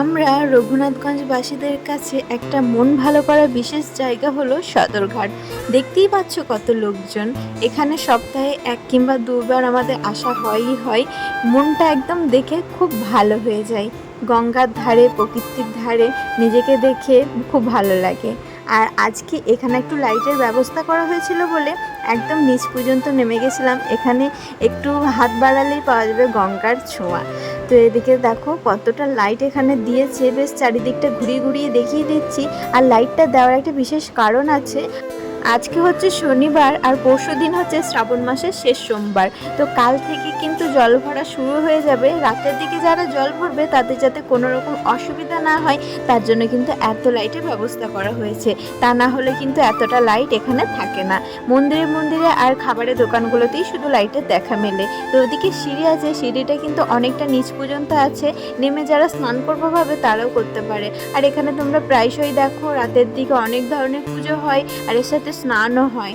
আমরা রঘুনাথগঞ্জবাসীদের কাছে একটা মন ভালো করা বিশেষ জায়গা হলো সদরঘাট। দেখতেই পাচ্ছ কত লোকজন। এখানে সপ্তাহে এক কিংবা দুবার আমাদের আসা হয়ই হয়। মনটা একদম দেখে খুব ভালো হয়ে যায়। গঙ্গার ধারে, প্রকৃতির ধারে নিজেকে দেখে খুব ভালো লাগে। আর আজকে এখানে একটু লাইটের ব্যবস্থা করা হয়েছিল বলে একদম নিচ পর্যন্ত নেমে গেছিলাম। এখানে একটু হাত বাড়ালেই পাওয়া যাবে গঙ্গার ছোঁয়া। তো এদিকে দেখো কতটা লাইট এখানে দিয়েছে। বেশ চারিদিকটা ঘুরিয়ে ঘুরিয়ে দেখিয়ে দিচ্ছি। আর লাইটটা দেওয়ার একটা বিশেষ কারণ আছে। আজকে হচ্ছে শনিবার আর পরশু দিন হচ্ছে শ্রাবণ মাসের শেষ সোমবার। তো কাল থেকে কিন্তু জল ভরা শুরু হয়ে যাবে। রাতের দিকে যারা জল ভরবে, তাদের যাতে কোনো রকম অসুবিধা না হয়, তার জন্য কিন্তু এত লাইটের ব্যবস্থা করা হয়েছে। তা না হলে কিন্তু এতটা লাইট এখানে থাকে না। মন্দিরে মন্দিরে আর খাবারের দোকানগুলোতেই শুধু লাইটের দেখা মেলে। তো ওদিকে সিঁড়ি আছে, সিঁড়িটা কিন্তু অনেকটা নিচ পর্যন্ত আছে। নেমে যারা স্নান করব ভাবে, তারাও করতে পারে। আর এখানে তোমরা প্রায়শই দেখো, রাতের দিকে অনেক ধরনের পুজো হয়। আর এর সাথে স্নানও হয়।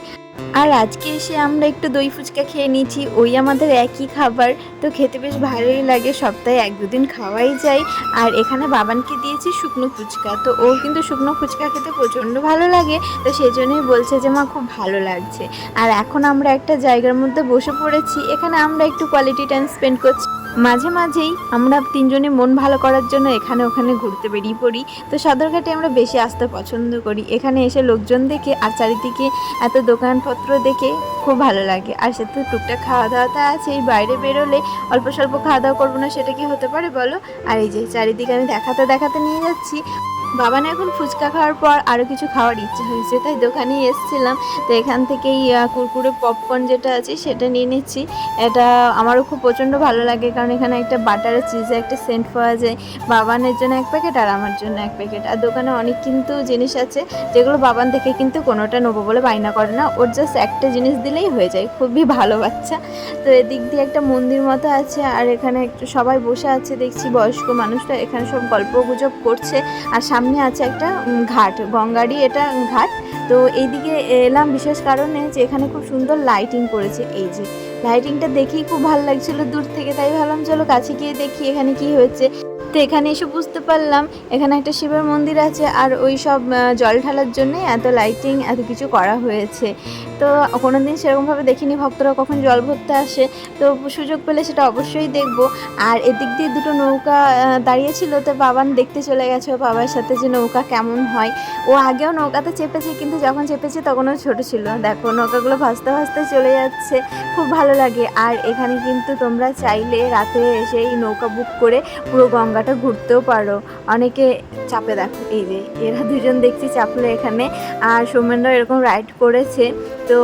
আর আজকে এসে আমরা একটু দই ফুচকা খেয়ে নিয়েছি, ওই আমাদের একই খাবার। তো খেতে বেশ ভালোই লাগে, সপ্তাহে এক দুদিন খাওয়াই যায়। আর এখানে বাবানকে দিয়েছি শুকনো ফুচকা, তো ও কিন্তু শুকনো ফুচকা খেতে প্রচণ্ড ভালো লাগে, তো সেই জন্যই বলছে যে, মা, খুব ভালো লাগছে। আর এখন আমরা একটা জায়গার মধ্যে বসে পড়েছি, এখানে আমরা একটু কোয়ালিটি টাইম স্পেন্ড করছি। মাঝে মাঝেই আমরা তিনজনে মন ভালো করার জন্য এখানে ওখানে ঘুরতে বেরিয়ে পড়ি। তো সদরঘাটে আমরা বেশি আসতে পছন্দ করি। এখানে এসে লোকজন দেখে আর চারিদিকে এত দোকানপত্র দেখে খুব ভালো লাগে। আর সে তো টুকটাক খাওয়া দাওয়াটা আছে, এই বাইরে বেরোলে অল্প স্বল্প খাওয়া দাওয়া করব না সেটা কি হতে পারে বলো? আর এই যে চারিদিকে আমি দেখাতে দেখাতে নিয়ে যাচ্ছি। বাবা না এখন ফুচকা খাওয়ার পর আরও কিছু খাওয়ার ইচ্ছে হয়েছে, তাই দোকানে এসেছিলাম। তো এখান থেকেই কুরকুরে পপকর্ন যেটা আছে সেটা নিয়ে নিচ্ছি। এটা আমারও খুব প্রচণ্ড ভালো লাগে কারণ এখানে একটা বাটারের চিজে একটা সেন্ট পাওয়া যায়। বাবানের জন্য এক প্যাকেট আর আমার জন্য এক প্যাকেট আর দোকানে অনেক কিন্তু জিনিস আছে, যেগুলো বাবান থেকে কিন্তু কোনোটা নেব বলে বায়না করে না। ওর জাস্ট একটা জিনিস দিলেই হয়ে যায়। খুবই ভালো বাচ্চা। তো এদিক দিয়ে একটা মন্দির মতো আছে আর এখানে একটু সবাই বসে আছে। দেখছি বয়স্ক মানুষটা এখানে সব গল্প গুজব করছে। আর সামনে আছে একটা ঘাট, গঙ্গারই এটা ঘাট। তো এইদিকে এলাম বিশেষ কারণে যে এখানে খুব সুন্দর লাইটিং করেছে। এই যে লাইটিংটা দেখেই খুব ভালো লাগছিল দূর থেকে, তাই ভাবলাম, চলো কাছে গিয়ে দেখি এখানে কি হয়েছে। তো এখানে এসে বুঝতে পারলাম, এখানে একটা শিবের মন্দির আছে আর ওই সব জল ঢালার জন্যই এত লাইটিং এত কিছু করা হয়েছে। তো কোনো দিন সেরকমভাবে দেখিনি, ভক্তরা কখন জল ভরতে আসে, তো সুযোগ পেলে সেটা অবশ্যই দেখব। আর এদিক দিয়ে দুটো নৌকা দাঁড়িয়েছিল, তো বাবান দেখতে চলে গেছে বাবার সাথে যে নৌকা কেমন হয়। ও আগেও নৌকাতে চেপেছে, কিন্তু যখন চেপেছে তখনও ছোটো ছিল। দেখো, নৌকাগুলো ভাসতে ভাসতে চলে যাচ্ছে, খুব ভালো লাগে। আর এখানে কিন্তু তোমরা চাইলে রাতে এসে এই নৌকা বুক করে পুরো গঙ্গাটা ঘুরতেও পারো। অনেকে চাপে দেখো, এই যে এরা দুজন দেখছি চাপলে এখানে। আর সৌমেনরাও এরকম রাইড করেছে। তো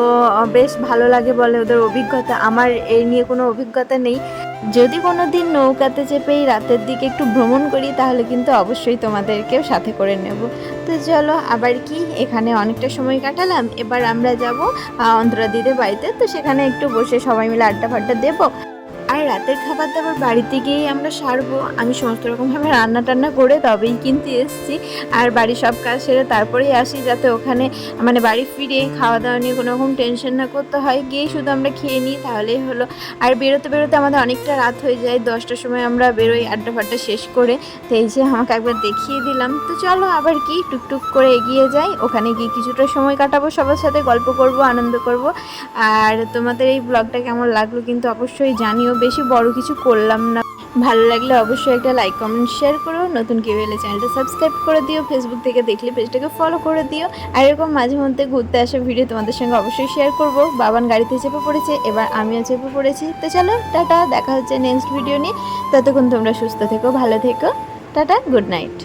বেশ ভালো লাগে বলে ওদের অভিজ্ঞতা। আমার এই নিয়ে কোনো অভিজ্ঞতা নেই। যদি কোনো দিন নৌকাতে চেপে এই রাতের দিকে একটু ভ্রমণ করি, তাহলে কিন্তু অবশ্যই তোমাদেরকেও সাথে করে নেব। তো চলো, আবার কি? এখানে অনেকটা সময় কাটালাম। এবার আমরা যাব অন্তরা দিদের বাড়িতে। তো সেখানে একটু বসে সবাই মিলে আড্ডা ফাড্ডা দেবো। রাতের খাবার দাবার বাড়িতে গিয়েই আমরা সারবো। আমি সমস্ত রকমভাবে রান্না টান্না করে তবেই কিন্তু এসেছি। আর বাড়ির সব কাজ সেরে তারপরেই আসি যাতে ওখানে মানে বাড়ি ফিরে খাওয়া দাওয়া নিয়ে কোনো রকম টেনশন না করতে হয়। গিয়ে শুধু আমরা খেয়ে নিই, তাহলেই হলো। আর বেরোতে বেরোতে আমাদের অনেকটা রাত হয়ে যায়। দশটার সময় আমরা বেরোই আড্ডা ফাড্ডা শেষ করে। তো এই যে আমাকে একবার দেখিয়ে দিলাম। তো চলো আবার কি টুকটুক করে এগিয়ে যাই। ওখানে গিয়ে কিছুটা সময় কাটাবো, সবার সাথে গল্প করব, আনন্দ করব। আর তোমাদের এই ব্লগটা কেমন লাগল কিন্তু অবশ্যই জানিও। বেশি বড় কিছু করলাম না। ভালো লাগলে অবশ্যই একটা লাইক কমেন্ট শেয়ার করো। নতুন কেউ এলে চ্যানেলটা সাবস্ক্রাইব করে দিও। ফেসবুক থেকে দেখলে পেজটাকে ফলো করে দিও। আর এরকম মাঝে মধ্যে ঘুরতে আসা ভিডিও তোমাদের সঙ্গে অবশ্যই শেয়ার করব। বাবান গাড়িতে চেপে পড়েছে, এবার আমিও চেপে পড়েছি। তো চলো, টাটা, দেখা হচ্ছে নেক্সট ভিডিও নিয়ে। ততক্ষণ তোমরা সুস্থ থেকো, ভালো থেকো। Tata good night